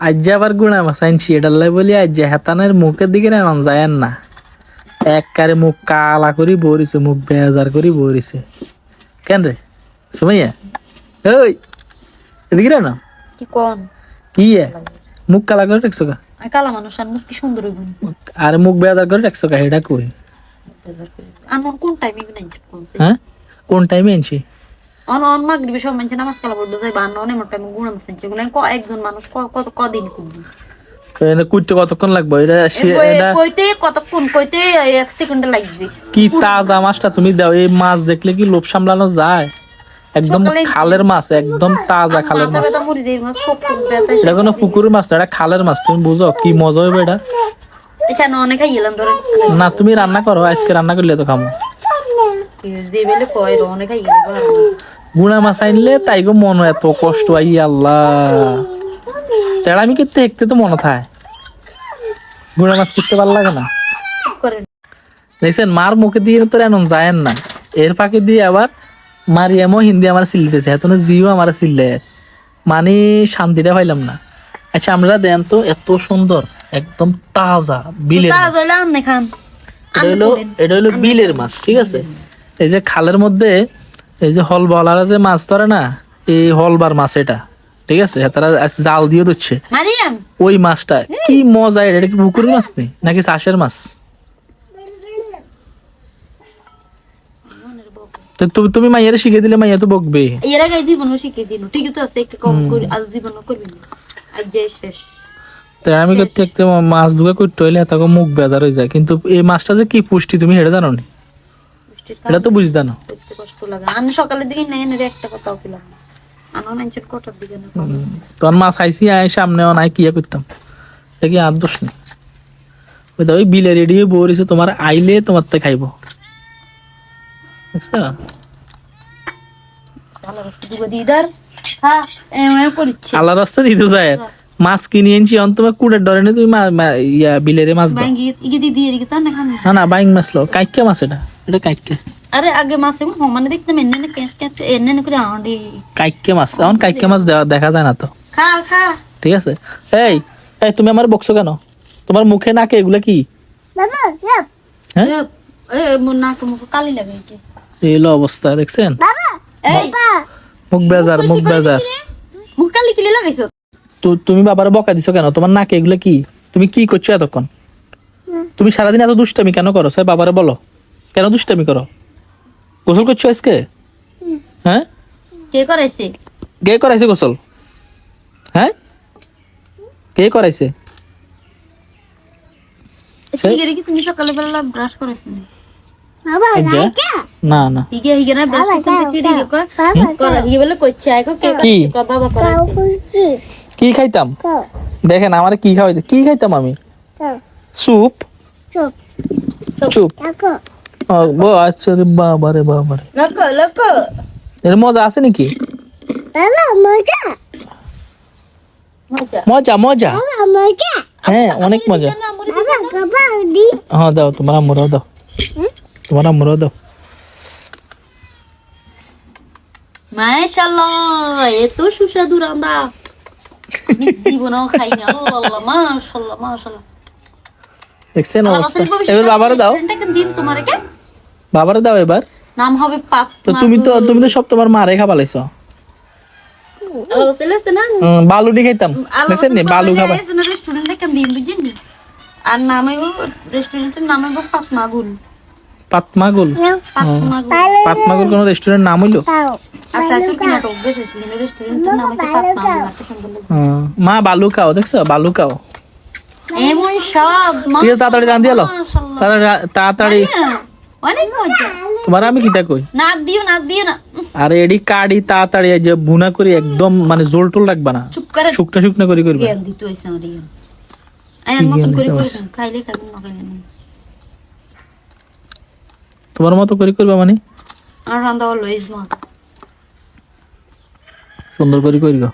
আজ যে আবার গুণা মাছ আনছি এটা লাই বলি আজ যে হেতানের মুখের দিকে না যায় না। এককারে মুখ কালা করি বরিছে মুখ বেজার করি বরিছে। কেন রে? সুমাইয়া? ওই এদিকে রে না? কি কোন কি? মুখ কালা করে রাখছো কা? কালা মানুষ আর মুখ কি সুন্দর হইব? আর মুখ বেজার করে রাখছো কা এটা কই? কোন টাইমে হ্যাঁ? কোন টাইমে আনছি অন অন মাগরিবে সব মানুষ নামাজ কালা পড়ল যাই বান্ন অনেক গুণা একজন মানুষ ক- কত কদিন করবে কুইতে কতক্ষণ লাগবে? এটা এটা কইতে কতক্ষণ কইতে এক সেকেন্ডে লাগবে। কি তাজা মাছটা তুমি দাও এই মাছ দেখলে কি লোভ সামলানো যায়? একদম খালের মাছ একদম তাজা খালের মাছ। এটা কোনো পুকুরের মাছ এটা খালের মাছ তুমি বুঝো কি মজা হবে এটা? আচ্ছা না তুমি রান্না করো আজকে রান্না করলে তো খামো। গুড়া মাছ আনলে তাই গো মন এত কষ্ট আই আল্লাহ। তেড়া আমি করতে দেখতে তো মনে থায়। গুড়া মাছ করতে ভালো লাগে না। দেখছেন মার মুখে দিয়ে তো এমন যায় না। এর ফাঁকে দিয়ে আবার মারিয়ামও হিন্দি আমার সিলতেছে এত জিও আমার সিললে। মানে শান্তিটা পাইলাম না। আচ্ছা আমরা দেন তো এত সুন্দর একদম তাজা বিলের মাছ। হলো এটা হলো বিলের মাছ ঠিক আছে? এই যে খালের মধ্যে এই যে হল বলারা যে মাছ ধরে না এই হলবার মাছ এটা ঠিক আছে? তারা জাল দিয়ে মারিয়াম! ওই মাছটা কি মজা এটা কি পুকুর মাছ নেই নাকি চাষের মাছ? তুমি- তুমি মাইয়ারে শিখে দিলে মাইয়া তো বকবে। এর আগে জীবনও শিখে দিল ঠিকই তো আছে একটু কম করে আজ জীবনও করবি না আজ যে শেষ। তাই আমি করতে মাছ ধুকে করতে হইলে তখন মুখ বেজার হয়ে যায় কিন্তু এই মাছটা যে কি পুষ্টি তুমি হেঁটে জানো নি? এটা তো বুঝতে না করতে কষ্ট লাগে আমি সকালের দিকে নাই একটা কথাও পেলাম কটার দিকে না আয় সামনে নাই কি করতাম এটা কি আর দোষ নেই ওই তো ওই বিলে রেডি হয়ে তোমার আইলে তোমার তে খাইবো দেখছ আল্লাহ রাস্তা হ্যাঁ দিতে যায় মাছ কিনে এনেছি অন তোমার কুড়ের ডরে তুমি ইয়া বিলেরে মাছ দাও না না বাইং মাছ লো কাইকে মাছ এটা এটা কাইকে আরে আগে মাসে মানে দেখতাম এনে না কেস কেস এনে করে আন্ডি কাইকে মাছ এখন কাইকে মাছ দেখা যায় না তো। খা খা। ঠিক আছে? এই এই তুমি আমার বকছো কেন? তোমার মুখে নাকে এগুলা কি? হ্যাঁ? এ মোর নাক মুখ কালি লাগাইছে এই হলো অবস্থা দেখছেন? মুখ বেজার মুখ বেজার। মুখ কালি কিলে লাগাইছো? তো তুমি বাবার বকা দিছো কেন? তোমার নাকে এগুলো কি? তুমি কি করছ এতক্ষণ? তুমি সারাদিন এত দুষ্টামি কেন করো? স্যার বাবারে বলো। কেন দুষ্টামি করো? গোসল করছ আজকে? হ্যাঁ? কে করাইছে? কে করাইছে গোসল? হ্যাঁ? কে করাইছে? না কো খাইতাম? দেখেন আমার কি খাওয়াইতে কি খাইতাম আমি? স্যুপ। চুপ। ও, আচ্ছা রে বাবা রে বাবা রে। লকো লকো এর মজা আছে নাকি? মজা। মজা। মজা হ্যাঁ অনেক মজা। হ্যাঁ দাও তোমার আম্মুরাও দাও তোমার আম্মুরাও দাও মাশাআল্লাহ এত সুস্বাদু রান্দা খাই না। আল্লাহ মাশাআল্লাহ মাশাআল্লাহ। দেখছেন অবস্থা। এবার বাবারে দাও। দিন তোমারে কে বাবারে দাও এবার। নাম হবে পাপ তো তুমি তো তুমি তো সব তোমার মা রেখা পালাইছো আল্লাহ রাসূল আছে না? খাইতাম। দেখছেন নি? বালু খাবার রেস্টুরেন্টে কেন দিন বুঝছেন আর নাম হইব রেস্টুরেন্টের নাম হইব ফাতমা গুল পাতমাগুল পাতমাগুল কোন রেস্টুরেন্ট নাম হইল? আচ্ছা মা বালু খাও। দেখছ? বালু খাও। এমন সব ঠিক তাড়াতাড়ি রান্ধি এলো মাশাআল্লাহ। তাড়াতাড়ি তাড়াতাড়ি অনেক মজা। তোমার আমি কিতা কই? নাক দিও নাক দিও না। আর এডি কাড়ি তাড়াতাড়ি যে বুনা করি একদম মানে জোল টোল রাখবা না। চুপ করে। শুকনো শুকনো করে করবে। জ্ঞান দিতে হয়েছে আমার জ্ঞান। মতন করে খাইলে খাবেন না খাইলে না। তোমার মতো করে করবা মানে? আর ইসমা সুন্দর করে করিব